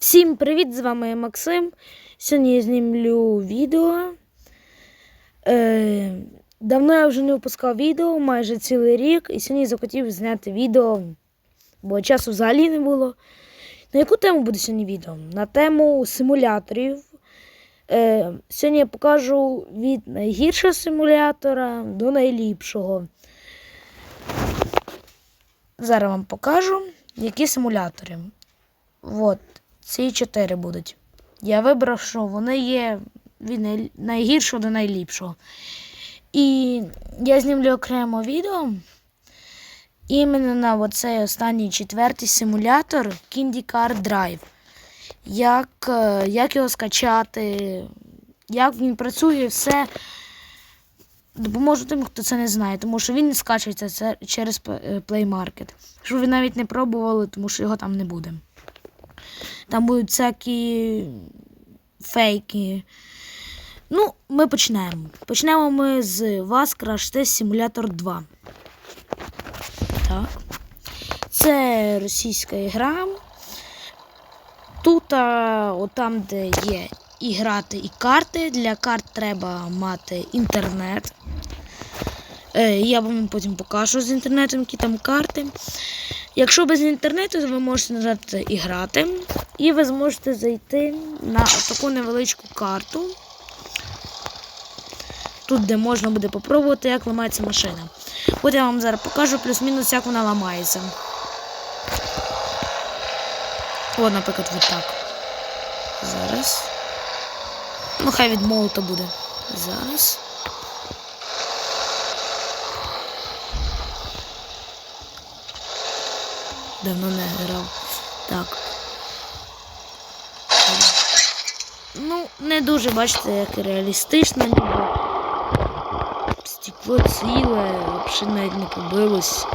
Всім привіт! З вами Максим. Сьогодні я знімлю відео. Е, давно я вже не випускав відео, майже цілий рік, і сьогодні захотів зняти відео, бо часу взагалі не було. На яку тему буде сьогодні відео? На тему симуляторів. Е, сьогодні я покажу від найгіршого симулятора до найліпшого. Зараз вам покажу, які симулятори. От, ці чотири будуть. Я вибрав, що вони є від найгіршого до найліпшого. І я знімлю окремо відео. Іменно на оцей останній четвертий симулятор Candy Car Drive. Як, е, як його скачати, як він працює, все. Допоможу тим, хто це не знає, тому що він не скачується через е, Play Market. Що ви навіть не пробували, тому що його там не буде. Там будуть всякі фейки. Ну, ми почнемо. Почнемо ми з вас Crash Test Simulator 2. Так. Це російська гра. Тут, а, от там, де є і грати, і карти. Для карт треба мати інтернет. Е, я вам потім покажу з інтернетом, які там карти. Якщо без інтернету, то ви можете нажати грати. І ви зможете зайти на таку невеличку карту. Тут, де можна буде попробувати, як ламається машина. От я вам зараз покажу плюс-мінус, як вона ламається. От, наприклад, от так. Зараз. Ну, хай від молота буде. Зараз. Давно не грав. Так. Ну, не дуже, бачите, як реалістично, ніби. Стекло ціле, взагалі навіть не побилось.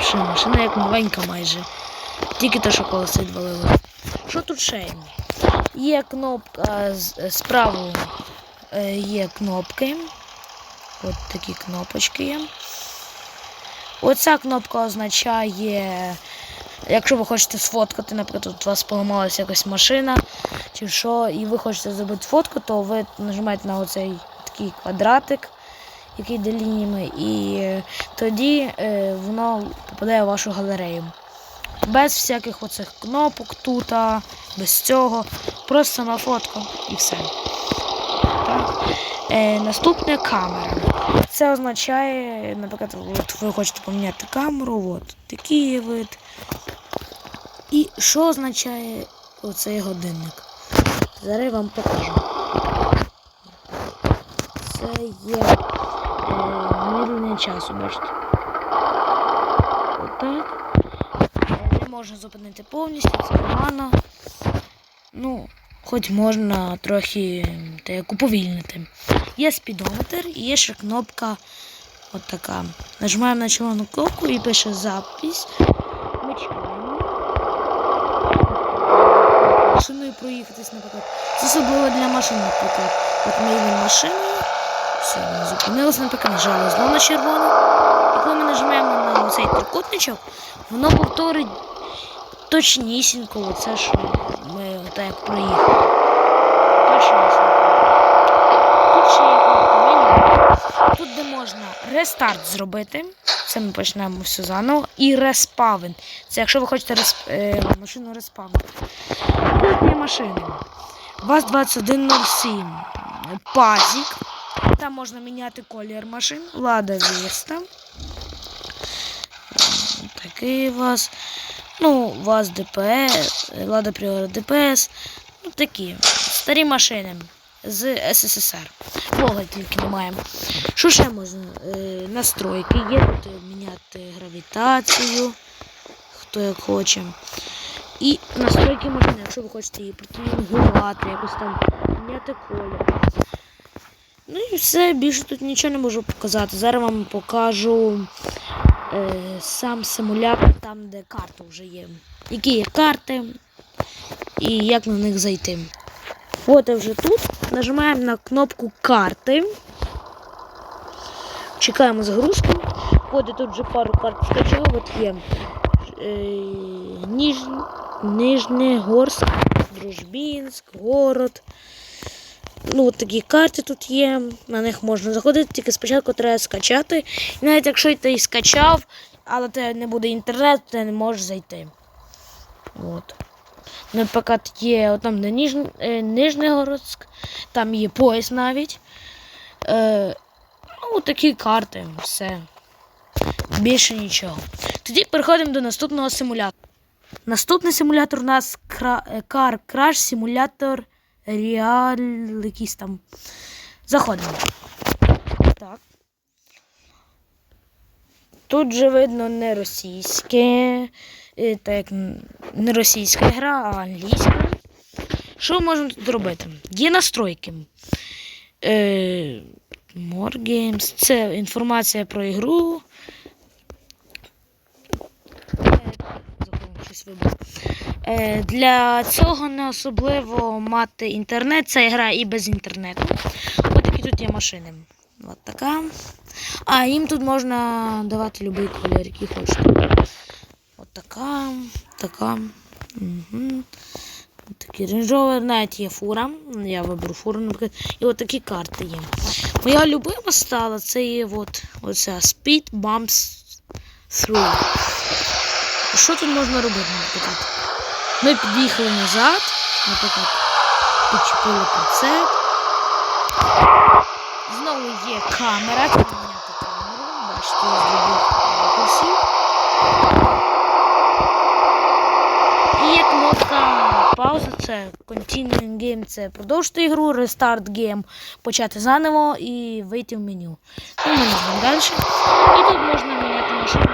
Ще машина як новенька майже. Тільки те, що колеса відвалили. Що тут ще є? Є кнопка справа е, є кнопки. От такі кнопочки є. Оця кнопка означає, якщо ви хочете сфоткати, наприклад, у вас поламалася якась машина, чи що, і ви хочете зробити фотку, то ви нажимаєте на оцей такий квадратик, який йде лініями, і е, тоді е, воно попадає в вашу галерею. Без всяких оцих кнопок тут, без цього. Просто сама фотка і все. Так. Е, наступне камера. Це означає, наприклад, от ви хочете поміняти камеру, от такий вид. І що означає оцей годинник? Зараз я вам покажу. Це є е, вимірювання часу, бачите. Отак. Не можна зупинити повністю, це погано. Ну, хоч можна трохи та як уповільнити. Є спідометр і є ще кнопка от. Нажимаємо на червону кнопку і пише запись. Ми чекаємо. Машиною проїхатись, наприклад. Це особливо для машин, наприклад. От ми їдемо машиною. Все, ми зупинилися, наприклад, нажали знову на червону. І коли ми нажимаємо на цей трикутничок, воно повторить точнісінько оце, що ми так проїхали. Точнісінько. Ще є меню. Тут, де можна рестарт зробити. Це ми почнемо все заново. І респавен. Це якщо ви хочете респ... е, машину респавнити. Тут є машини. ВАЗ-2107. Пазік. Там можна міняти колір машин. Лада Веста. Такий ВАЗ. Ну, ВАЗ ДПС, Лада Приора ДПС. Ну, такі. Старі машини з СССР. Волга тільки немає. Що ще можна? Е, настройки є. Тут е, міняти гравітацію, хто як хоче. І настройки машини, якщо ви хочете її протюнінгувати, якось там міняти колір. Ну і все, більше тут нічого не можу показати. Зараз вам покажу е, сам симулятор, там, де карта вже є. Які є карти і як на них зайти. От я вже тут. Нажимаємо на кнопку карти. Чекаємо загрузку. От я тут вже пару карт скачав. От є е, ніж, Нижнегорськ, Дружбінськ, Город. Ну, от такі карти тут є, на них можна заходити, тільки спочатку треба скачати. І навіть якщо ти і скачав, але тебе не буде інтернету, ти не можеш зайти. От. Наприклад, є от там де Ніж... е, Нижнегородськ, там є пояс навіть. Е, ну, такі карти, все. Більше нічого. Тоді переходимо до наступного симулятора. Наступний симулятор у нас е, Car Crash симулятор Real якийсь там. Заходимо. Так. Тут же видно не російське, е, так як не російська гра, а англійська. Що можемо тут робити? Є настройки. Е, More Games. Це інформація про ігру. Е. Е, Для цього не особливо мати інтернет. Це гра і без інтернету. Ось такі тут є машини. От така. А їм тут можна давати будь-який колір, який хочете. Така, така. Угу. Range Rover, навіть є фура. Я виберу фуру, наприклад. І от такі карти є. Моя любима стала це є от, оця Speed Bumps Through. Що тут можна робити, наприклад? Ми під'їхали назад, наприклад, підчепили прицеп. Знову є камера. Треба міняти камеру. Бачите, я зробив ракурсів. І є кнопка пауза, це Continuing Game, це продовжити ігру, Restart Game, почати заново і вийти в меню. Ну, ми йдемо далі. І тут можна міняти машину.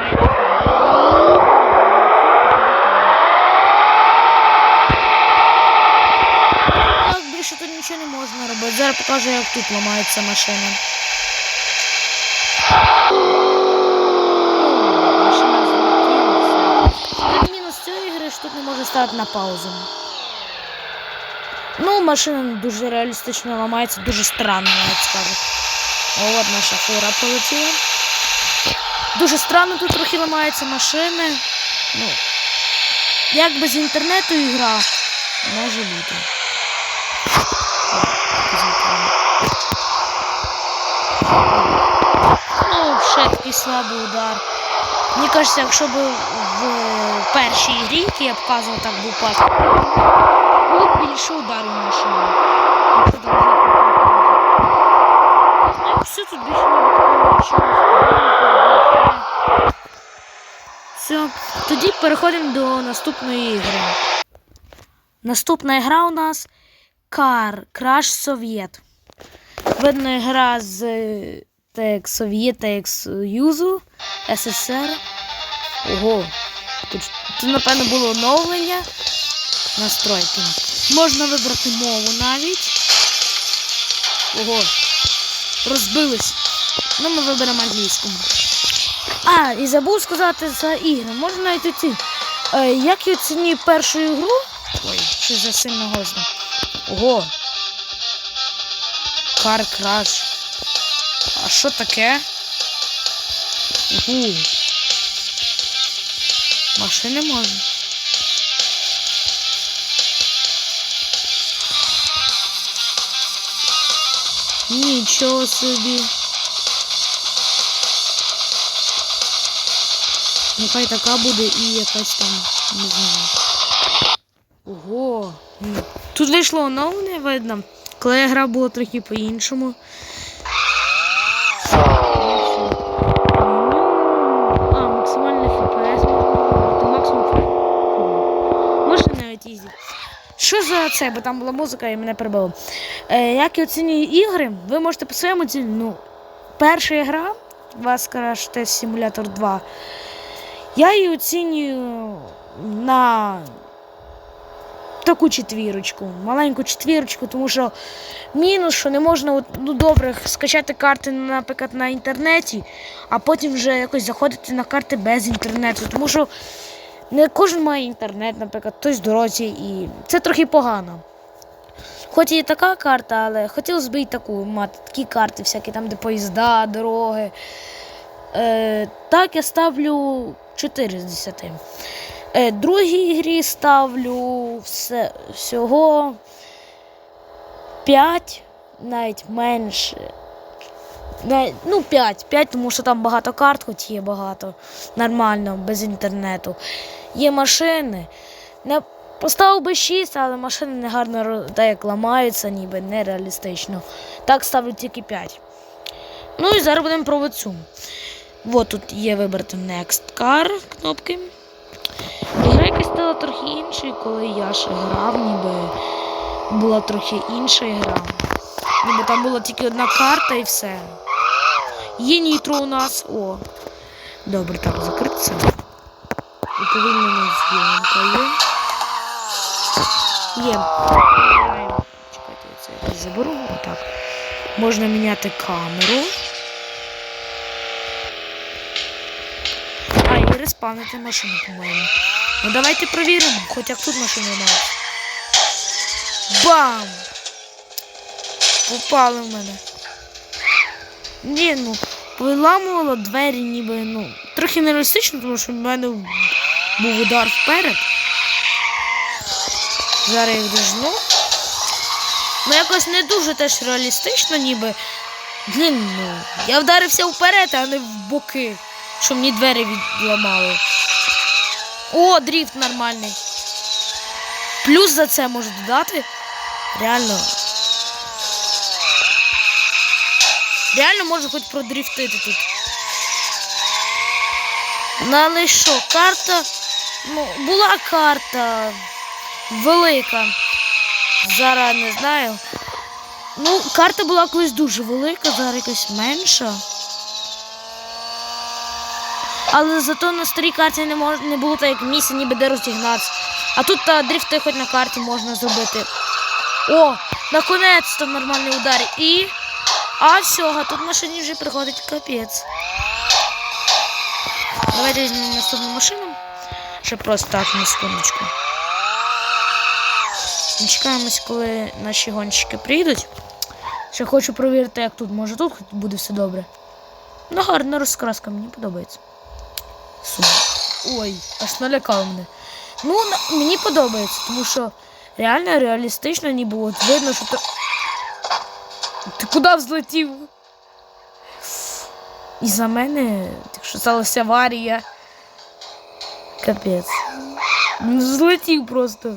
Так, більше тут нічого не можна робити. Зараз покажу, як тут ламається машина. Мінус цієї ігри, що тут не можна ставити на паузу. Ну, машина дуже реалістично ламається, дуже странно, я скажу. От наша фура полетіла. Дуже странно тут трохи ламаються машини. Ну, як без інтернету ігра може бути. Ну, ще такий слабий удар. Мені кажеться, якщо б в першій грі, які я показував, так був пас, було б більше ударів Ну, все тут більше не такого нічого. Все, тоді переходимо до наступної ігри. Наступна гра у нас Car Crash Совєт. Видно гра з так, як Совєта як Союзу, СССР. Ого. Тут, тут, напевно, було оновлення. Настройки. Можна вибрати мову навіть. Ого. Розбились. Ну, ми виберемо англійську. А, і забув сказати за ігри. Можна навіть ці. Е, як я оцінюю першу ігру? Ой, щось за сильно голосно. Ого. Car Crash. Що таке? Угу. Машини можна. Нічого собі. Нехай така буде і якась там, не знаю. Ого. Тут вийшло оновлення, видно. Коли я грав було трохи по-іншому. А, максимальний FPS можна максимум FPS. Можна навіть їздити. Що це? Бо там була музика і мене перебило. Е, як я оцінюю ігри, ви можете по своєму оцінювати. Ну, перша гра, вас Crash Test Simulator 2. Я її оцінюю на таку четвірочку, маленьку четвірочку, тому що мінус, що не можна ну, добре скачати карти, наприклад, на інтернеті, а потім вже якось заходити на карти без інтернету. Тому що не кожен має інтернет, наприклад, хтось дорозі, і це трохи погано. Хоч і така карта, але хотілося б і таку мати такі карти, всякі там, де поїзда, дороги. Е, так, я ставлю 4 з 10. Е, другій грі ставлю все, всього 5, навіть менше. Ну, 5, 5, тому що там багато карт, хоч є багато. Нормально, без інтернету. Є машини. Не поставив би 6, але машини не гарно так як ламаються, ніби нереалістично. Так ставлю тільки 5. Ну і зараз будемо пробувати цю. Вот тут є вибрати Next Car кнопки. Гра якась стала трохи іншою, коли я ще грав, ніби була трохи інша гра. Ніби там була тільки одна карта і все. Є нітро у нас. О. Добре, так, закритися. Уповільнення зйомка є. Є. Чекайте, це якось заберу. Отак. Можна міняти камеру. А, і респавнити машину, по-моєму. Ну давайте провіримо, хоч як тут машина немає. Бам! Упали в мене. Ні, ну, виламувало двері ніби, ну, трохи нереалістично, тому що в мене був удар вперед. Зараз їх дожну. Ну, якось не дуже теж реалістично, ніби. Блін, ну, я вдарився вперед, а не в боки, що мені двері відламали. О, дріфт нормальний. Плюс за це можу додати. Реально. Реально можу хоч продрифтити тут. Ну, але що, карта. Ну, була карта велика. Зараз не знаю. Ну, карта була колись дуже велика, зараз якась менша. Але зато на старій карті не мож... не було так як місця, ніби де розігнатися. А тут та дрифти хоч на карті можна зробити. О, наконець-то нормальний удар. І. А все, а тут машині вже приходить капець. Давайте візьмемо наступну машину. Ще просто так на секундочку. Чекаємось, коли наші гонщики приїдуть. Ще хочу перевірити, як тут. Може тут буде все добре. Ну, гарна розкраска, мені подобається. Супер. Ой, аж налякав мене. Ну, мені подобається, тому що реально реалістично ніби от видно, що то. Ти куди взлетів? І за мене, так що сталася аварія. Капець. Ну, Злетів просто.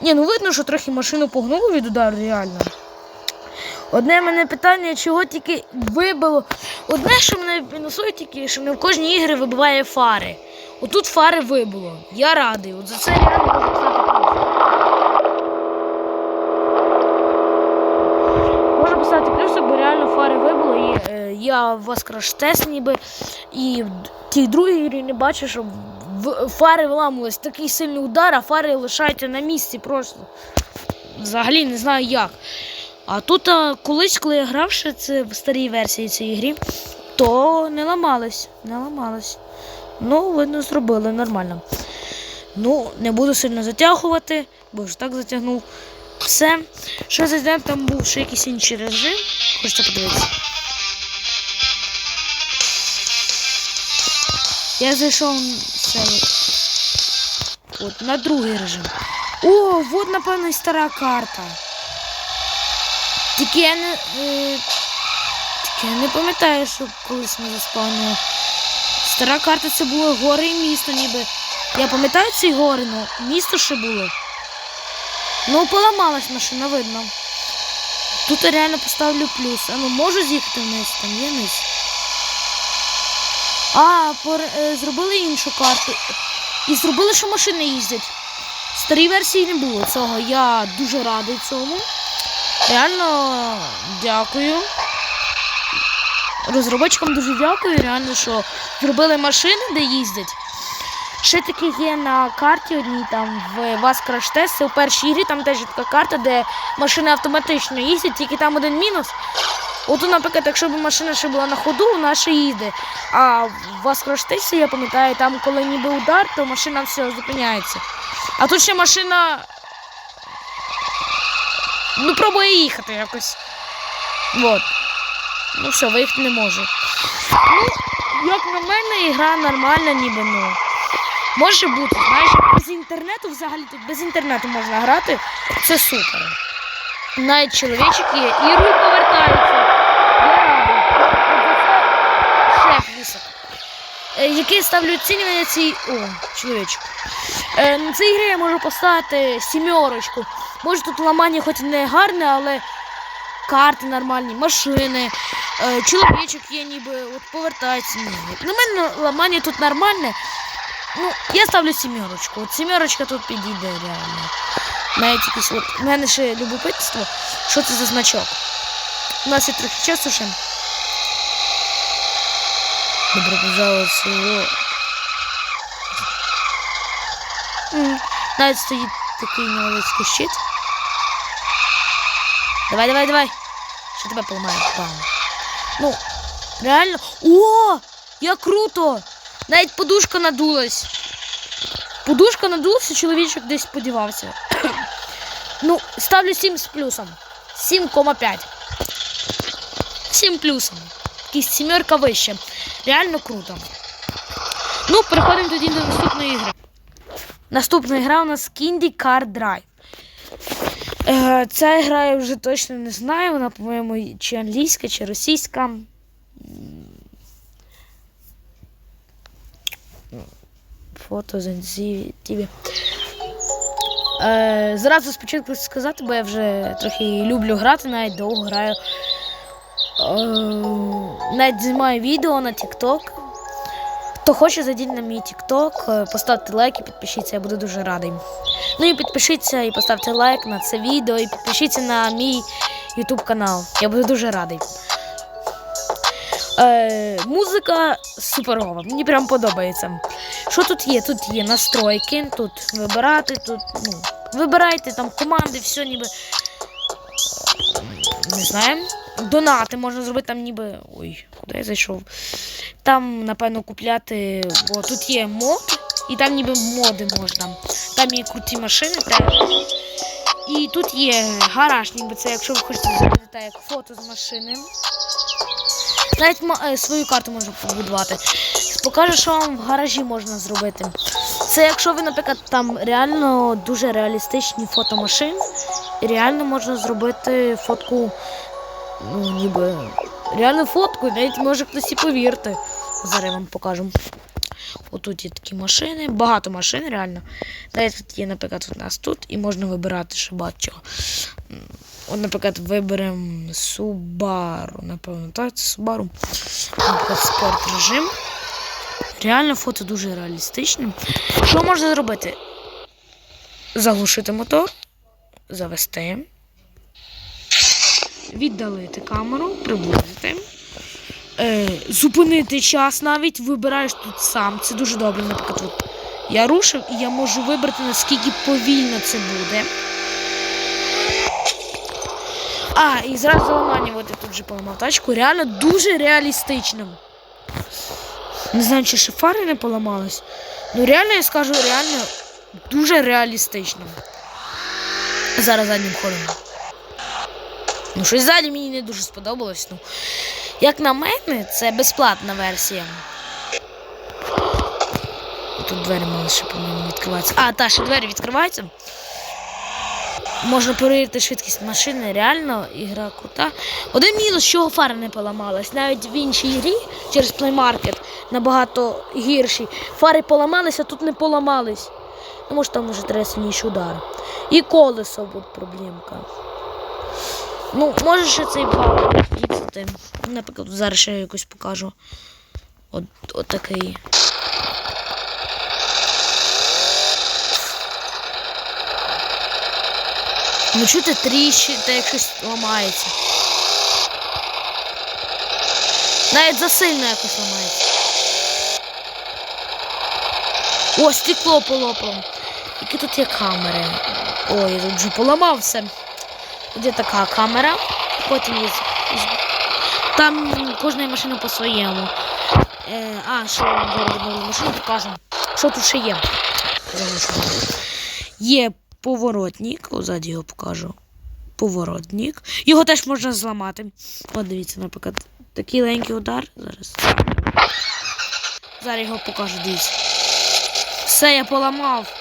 Ні, ну видно, що трохи машину погнуло від удару, реально. Одне мене питання, чого тільки вибило. Одне, що мене мінусує тільки, що не в кожній ігрі вибиває фари. Отут фари вибило. Я радий. От за це реально можу писати плюс. Можу писати плюси, бо реально фари вибило. І е, я в вас краш-тест ніби. І в тій другій грі не бачу, що в- фари виламувались. Такий сильний удар, а фари лишаються на місці просто. Взагалі не знаю як. А тут а, колись, коли я грав ще це в старій версії цієї гри, то не ламались. Не ламались. Ну, видно, зробили нормально. Ну, не буду сильно затягувати, бо вже так затягнув. Все. Що зайдемо, там був ще якийсь інший режим. Хочете подивитися. Я зайшов це, от, на другий режим. О, от, напевно, і стара карта. Тільки я не. Е, тільки я не пам'ятаю, що колись ми заспавнили. Стара карта це було гори і місто, ніби. Я пам'ятаю ці гори, але місто ще було. Ну, поламалась машина, видно. Тут я реально поставлю плюс. А ну можу з'їхати вниз, там є низ. А, пор... е, зробили іншу карту. І зробили, що машини їздять. Старій версії не було цього. Я дуже радий цьому. Реально дякую. Розробочикам дуже дякую. Реально, що зробили машини, де їздять. Ще таке є на карті одній там в вас краш тест у першій грі, там теж така карта, де машини автоматично їздять, тільки там один мінус. От, наприклад, якщо б машина ще була на ходу, вона ще їде. А в вас краш тесті, я пам'ятаю, там коли ніби удар, то машина все зупиняється. А тут ще машина ну, пробує їхати якось. Вот. Ну все, виїхати не може. Ну, як на мене, ігра нормальна, ніби ну. Може бути, знаєш, без інтернету взагалі тут без інтернету можна грати. Це супер. Навіть чоловічок є. І руль повертається. Я висок. Е, Який ставлю оцінювання цій. О, чоловічок. Е, на цій грі я можу поставити сімерочку. Може тут ламання хоч не гарне, але карти нормальні, машини, е, чоловічок є ніби, от повертається. На мене ламання тут нормальне. Ну, я ставлю сімерочку. От сімерочка тут підійде реально. Навіть якийсь от. У мене ще любопитство. Що це за значок? У нас є трохи часу ще. Добро пожаловать в село. М, Навіть стоїть такий невеличкий щит. Давай, давай, давай. Що тебе поламає? Бам. Ну, реально. О! Як круто! Навіть подушка надулась. Подушка надулася, чоловічок десь подівався. ну, ставлю 7 з плюсом. 7,5. 7 плюсом. Якась сімерка вище. Реально круто. Ну, переходимо тоді до наступної гри. Наступна гра у нас Candy Car Drive. Е, Ця гра я вже точно не знаю. Вона, по-моєму, чи англійська, чи російська. Фото з. Е, зразу спочатку сказати, бо я вже трохи люблю грати, навіть довго граю. Е, навіть знімаю відео на TikTok. Хто хоче, зайдіть на мій TikTok, е, поставте лайк і підпишіться, я буду дуже радий. Ну і підпишіться і поставте лайк на це відео, і підпишіться на мій YouTube канал. Я буду дуже радий. Е, музика супергова, мені прям подобається. Що тут є? Тут є настройки, тут вибирати, тут, ну, вибирайте там команди, все ніби. Не знаю. Донати можна зробити там ніби. Ой, куди я зайшов? Там, напевно, купляти. Бо тут є мод, і там ніби моди можна. Там є круті машини, прям. І тут є гараж, ніби це, якщо ви хочете зробити так, як фото з машини. Навіть е, свою карту можна побудувати. Покажу, що вам в гаражі можна зробити. Це якщо ви, наприклад, там реально дуже реалістичні фото машин, і реально можна зробити фотку, ну, ніби реальну фотку, навіть може хтось і повірити. Зараз я вам покажу. Отут є такі машини, багато машин реально. Навіть тут є, наприклад, у нас тут, і можна вибирати ще багато чого. От, наприклад, виберемо Subaru, напевно, так, це Subaru. Наприклад, спорт режим. Реально фото дуже реалістичне. Що можна зробити? Заглушити мотор, завести, віддалити камеру, приблизити. Е, зупинити час навіть вибираєш тут сам. Це дуже добре. Наприклад, от я рушив і я можу вибрати, наскільки повільно це буде. А, і зразу я тут же поламав тачку. Реально дуже реалістично. Не знаю, чи ще фари не поламались. Ну реально я скажу, реально дуже реалістично. Зараз заднім ходом. Ну, щось ззаді мені не дуже сподобалось. Ну, як на мене, це безплатна версія. Тут двері мали ще, по-моєму, відкриватися. А, та, ще двері відкриваються. Можна перевірити швидкість машини, реально ігра крута. Один мінус, що фара не поламалась. Навіть в іншій грі через Market набагато гірші. Фари поламалися, а тут не поламались. Ну, може там вже треба сильніший удар. І колесо буде проблемка. Ну, може ще цей фар фіксити. Наприклад, зараз ще якось покажу. От, от такий. Ну чути тріщі, та як щось ламається. Навіть засильно якось ламається. О, стекло полопало. Які тут є камери? Ой, я тут вже поламався. Де така камера? Потім є. Там кожна машина по-своєму. Е, а, що зараз машину покажемо. Що тут ще є? Є поворотник, озаді його покажу. Поворотник. Його теж можна зламати. От дивіться, наприклад, такий легенький удар. Зараз. Зараз його покажу, дивіться. Все, я поламав.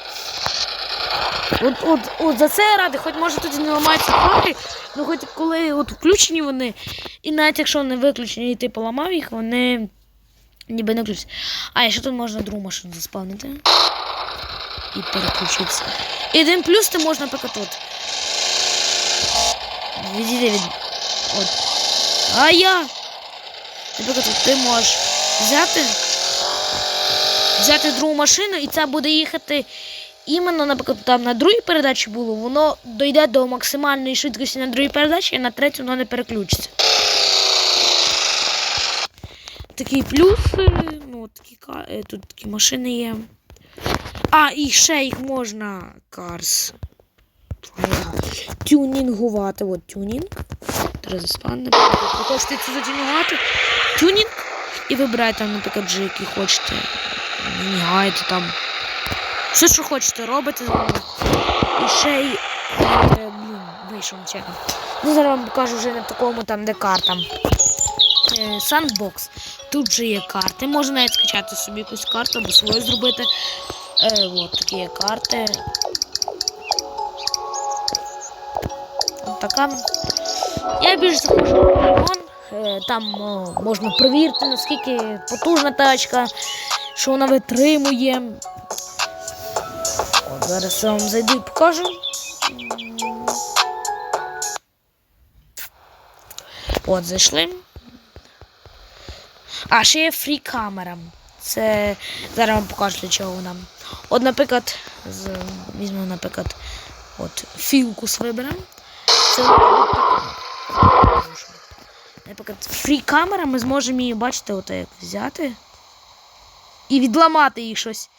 От, от, от за це я радий, хоч може тут і не ламаються фари, ну хоч коли от включені вони, і навіть якщо вони виключені і ти поламав їх, вони ніби не включаться. А, і ще тут можна другу машину заспавнити. І переключитися. І один плюс ти можна наприклад тут. Від. От. А я. Наприклад, от ти можеш взяти. Взяти другу машину, і це буде їхати іменно, наприклад, там на другій передачі було, воно дойде до максимальної швидкості на другій передачі, а на третю воно не переключиться. Такий плюс, е, ну, такі, е, тут такі машини є. А, і ще їх можна карс. Тюнінгувати. От тюнінг. Заспавнити. Ви хочете це затюнігувати? Тюнінг. І вибирайте, там, наприклад, вже які хочете. Міняєте там. Все, що хочете, робите. І ще й. е, блін, вийшов чекай. Ну, зараз вам покажу вже на такому там, де карта. Е, Сандбокс. Тут же є карти. Можна навіть скачати собі якусь карту або свою зробити. Е, от такі є карти. От така. Я більше заходжу на полігон. Е, Там о, можна перевірити, наскільки потужна тачка, що вона витримує. От зараз я вам зайду і покажу. От, зайшли. А, ще є фрі камера. Це зараз вам покажу для чого вона. От, наприклад, з, візьмемо, наприклад, от філкус виберемо. Це. Наприклад, фрі камера, ми зможемо її, бачите, от як взяти і відламати їй щось.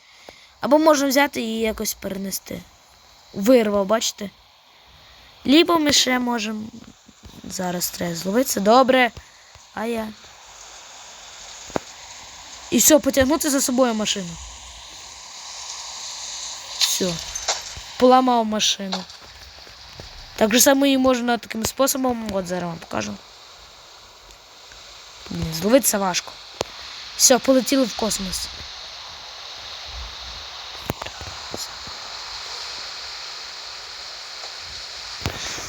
Або можна взяти і якось перенести. Вирвав, бачите? Лібо ми ще можемо. Зараз треба зловитися. Добре. А я. І все, потягнути за собою машину. Все. Поламав машину. Так же само її можна таким способом. От зараз вам покажу. Блін, зловитися важко. Все, полетіли в космос.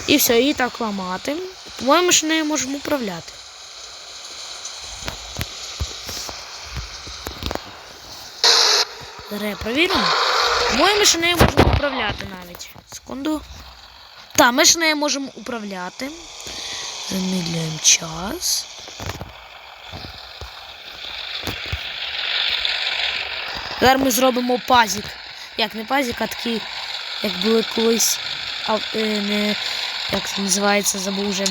І все, її так ламати. По-моєму, що нею можемо управляти. Я провіримо. По-моєму, що нею можемо управляти навіть. Секунду. Так, ми ж нею можемо управляти. Замідлюємо час. Зараз ми зробимо пазік. Як не пазік, а такий, як були колись. А, е, не, як це називається, забув вже.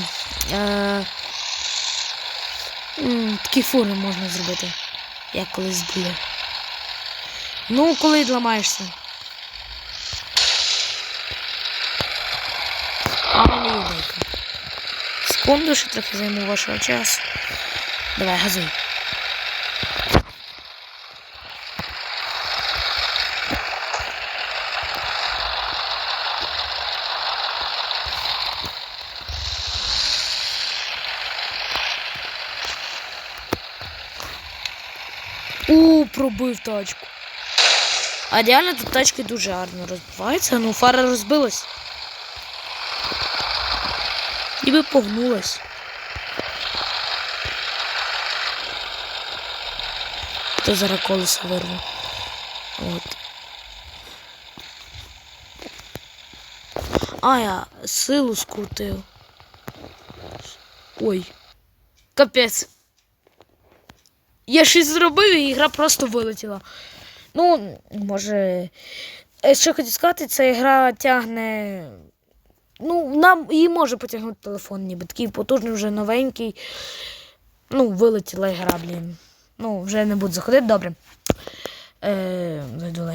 Е, такі фури можна зробити. Як колись були. Ну, коли ламаєшся. А є ідейка. Секунду, ще трохи займу вашого часу. Давай, газуй. У, пробив тачку. А реально тут тачки дуже гарно розбиваються. Ну, фара розбилась. Ніби погнулась. То зараз колесо вирве. От. А, я силу скрутив. Ой. Капець. Я щось зробив і гра просто вилетіла. Ну, може. е, Що хотів сказати, ця гра тягне. Ну, нам її може потягнути телефон, ніби такий потужний, вже новенький. Ну, вилетіла гра, блін. Ну, вже не буду заходити, добре. Е, зайду.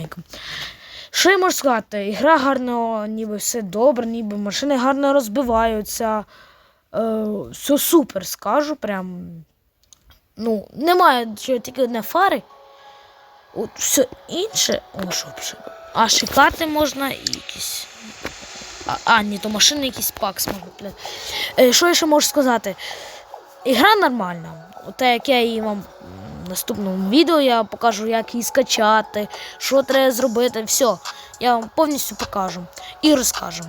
Що я можу сказати? Гра гарно, ніби все добре, ніби машини гарно розбиваються. Е, все супер, скажу. Прям. Ну, немає що тільки одне фари. От все інше. О. А ще карти можна і якісь. А, а, ні, то машини якісь пакс купляти. Е, що я ще можу сказати? Ігра нормальна. Те, як я її вам м, наступному відео я покажу, як її скачати, що треба зробити. Все, я вам повністю покажу і розкажу.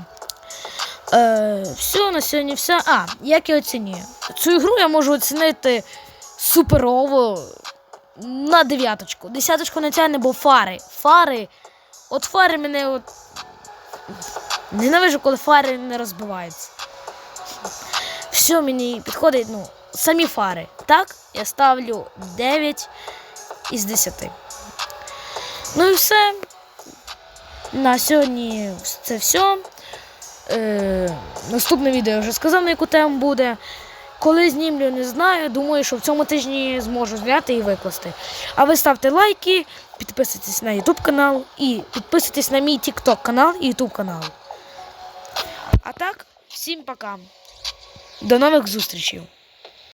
Е, все, на сьогодні все. А, як я оцінюю? Цю ігру я можу оцінити суперово на дев'яточку. Десяточку не тягне, бо фари. Фари. От фари мене от. Ненавижу, коли фари не розбиваються. Все мені підходить, ну, самі фари. Так, я ставлю 9 із 10. Ну і все. На сьогодні це все. Е, наступне відео я вже сказав, на яку тему буде. Коли знімлю, не знаю. Думаю, що в цьому тижні зможу зняти і викласти. А ви ставте лайки, підписуйтесь на YouTube канал і підписуйтесь на мій TikTok канал і YouTube канал. А так, всім пока. До нових зустрічей.